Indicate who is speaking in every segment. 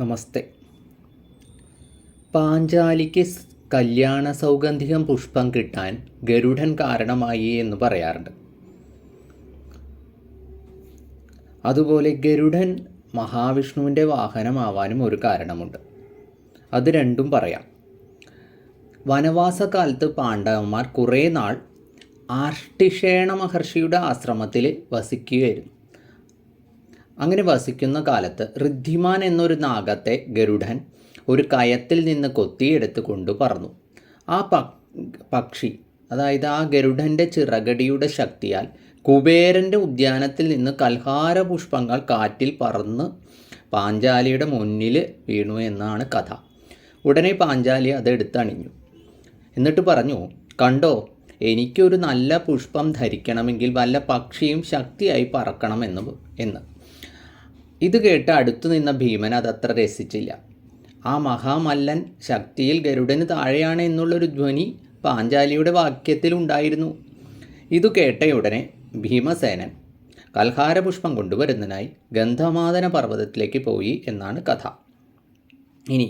Speaker 1: നമസ്തേ. പാഞ്ചാലിക്ക് കല്യാണ സൗഗന്ധികം പുഷ്പം കിട്ടാൻ ഗരുഡൻ കാരണമായി എന്ന് പറയാറുണ്ട്. അതുപോലെ ഗരുഡൻ മഹാവിഷ്ണുവിന്റെ വാഹനമാവാനും ഒരു കാരണമുണ്ട്. അത് രണ്ടും പറയാം. വനവാസകാലത്ത് പാണ്ഡവന്മാർ കുറേ നാൾ ആർട്ടിഷേണ മഹർഷിയുടെ ആശ്രമത്തിൽ വസിക്കുകയായിരുന്നു. അങ്ങനെ വസിക്കുന്ന കാലത്ത് ഋദ്ധിമാൻ എന്നൊരു നാഗത്തെ ഗരുഡൻ ഒരു കയത്തിൽ നിന്ന് കൊത്തിയെടുത്ത് കൊണ്ട് പറന്നു. ആ പക്ഷി അതായത് ആ ഗരുഡന്റെ ചിറകടിയുടെ ശക്തിയാൽ കുബേരന്റെ ഉദ്യാനത്തിൽ നിന്ന് കൽഹാര പുഷ്പങ്ങൾ കാറ്റിൽ പറന്ന് പാഞ്ചാലിയുടെ മുന്നിൽ വീണു എന്നാണ് കഥ. ഉടനെ പാഞ്ചാലി അത് എടുത്തണിഞ്ഞു. എന്നിട്ട് പറഞ്ഞു കണ്ടോ എനിക്കൊരു നല്ല പുഷ്പം ധരിക്കണമെങ്കിൽ വല്ല പക്ഷിയും ശക്തിയായി പറക്കണമെന്ന് എന്ന്. ഇത് കേട്ട് അടുത്തു നിന്ന ഭീമൻ അതത്ര രസിച്ചില്ല. ആ മഹാമല്ലൻ ശക്തിയിൽ ഗരുഡന് താഴെയാണ് എന്നുള്ളൊരു ധ്വനി പാഞ്ചാലിയുടെ വാക്യത്തിലുണ്ടായിരുന്നു ഇതു കേട്ടയുടനെ ഭീമസേനൻ കൽഹാരപുഷ്പം കൊണ്ടുവരുന്നതിനായി ഗന്ധമാദന പർവതത്തിലേക്ക് പോയി എന്നാണ് കഥ. ഇനി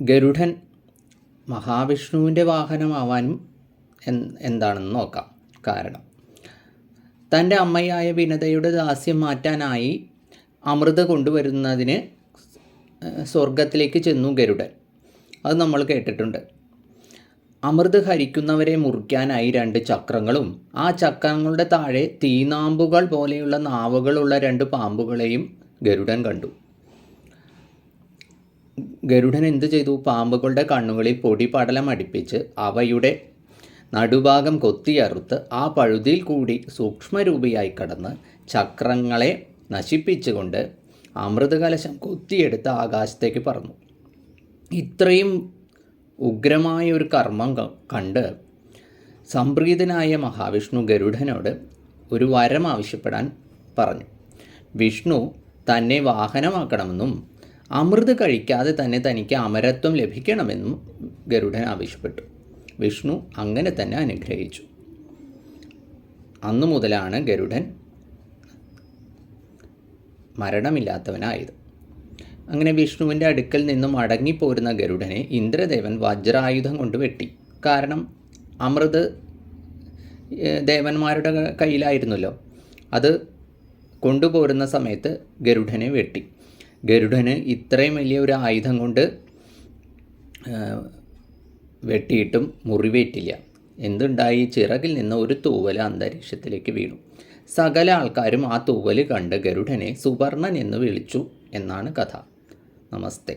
Speaker 1: ഗരുഡൻ മഹാവിഷ്ണുവിന്റെ വാഹനമാവാനും എന്താണെന്ന് നോക്കാം. കാരണം തന്റെ അമ്മയായ വിനതയുടെ ദാസ്യം മാറ്റാനായി അമൃത കൊണ്ടുവരുന്നതിന് സ്വർഗത്തിലേക്ക് ചെന്നു ഗരുഡൻ. അത് നമ്മൾ കേട്ടിട്ടുണ്ട്. അമൃത് ഹരിക്കുന്നവരെ മുറിക്കാനായി രണ്ട് ചക്രങ്ങളും ആ ചക്രങ്ങളുടെ താഴെ തീനാമ്പുകൾ പോലെയുള്ള നാവുകളുള്ള രണ്ട് പാമ്പുകളെയും ഗരുഡൻ കണ്ടു. ഗരുഡൻ എന്തു ചെയ്തു? പാമ്പുകളുടെ കണ്ണുകളിൽ പൊടി പടലം അടുപ്പിച്ച് അവയുടെ നടുഭാഗം കൊത്തിയറുത്ത് ആ പഴുതിയിൽ കൂടി സൂക്ഷ്മരൂപിയായി കടന്ന് ചക്രങ്ങളെ നശിപ്പിച്ചുകൊണ്ട് അമൃതകലശം കൊത്തിയെടുത്ത് ആകാശത്തേക്ക് പറന്നു. ഇത്രയും ഉഗ്രമായ ഒരു കർമ്മം കണ്ട് സംപ്രീതനായ മഹാവിഷ്ണു ഗരുഡനോട് ഒരു വരം ആവശ്യപ്പെടാൻ പറഞ്ഞു. വിഷ്ണു തന്നെ വാഹനമാക്കണമെന്നും അമൃത് കഴിക്കാതെ തന്നെ തനിക്ക് അമരത്വം ലഭിക്കണമെന്നും ഗരുഡൻ ആവശ്യപ്പെട്ടു. വിഷ്ണു അങ്ങനെ തന്നെ അനുഗ്രഹിച്ചു. അന്നു മുതലാണ് ഗരുഡൻ മരണമില്ലാത്തവനായത്. അങ്ങനെ വിഷ്ണുവിന്റെ അടുക്കൽ നിന്നും മടങ്ങിപ്പോരുന്ന ഗരുഡനെ ഇന്ദ്രദേവൻ വജ്രായുധം കൊണ്ട് വെട്ടി. കാരണം അമൃത് ദേവന്മാരുടെ കയ്യിലായിരുന്നല്ലോ. അത് കൊണ്ടുപോരുന്ന സമയത്ത് ഗരുഡനെ വെട്ടി. ഗരുഡന് ഇത്രയും വലിയ ഒരു ആയുധം കൊണ്ട് വെട്ടിയിട്ടും മുറിവേറ്റില്ല. എന്തുണ്ടായി? ചിറകിൽ നിന്ന് ഒരു തൂവൽ അന്തരീക്ഷത്തിലേക്ക് വീണു. സകല ആൾക്കാരും ആ തൂവൽ കണ്ട് ഗരുഡനെ സുവർണൻ എന്ന് വിളിച്ചു എന്നാണ് കഥ. നമസ്തേ.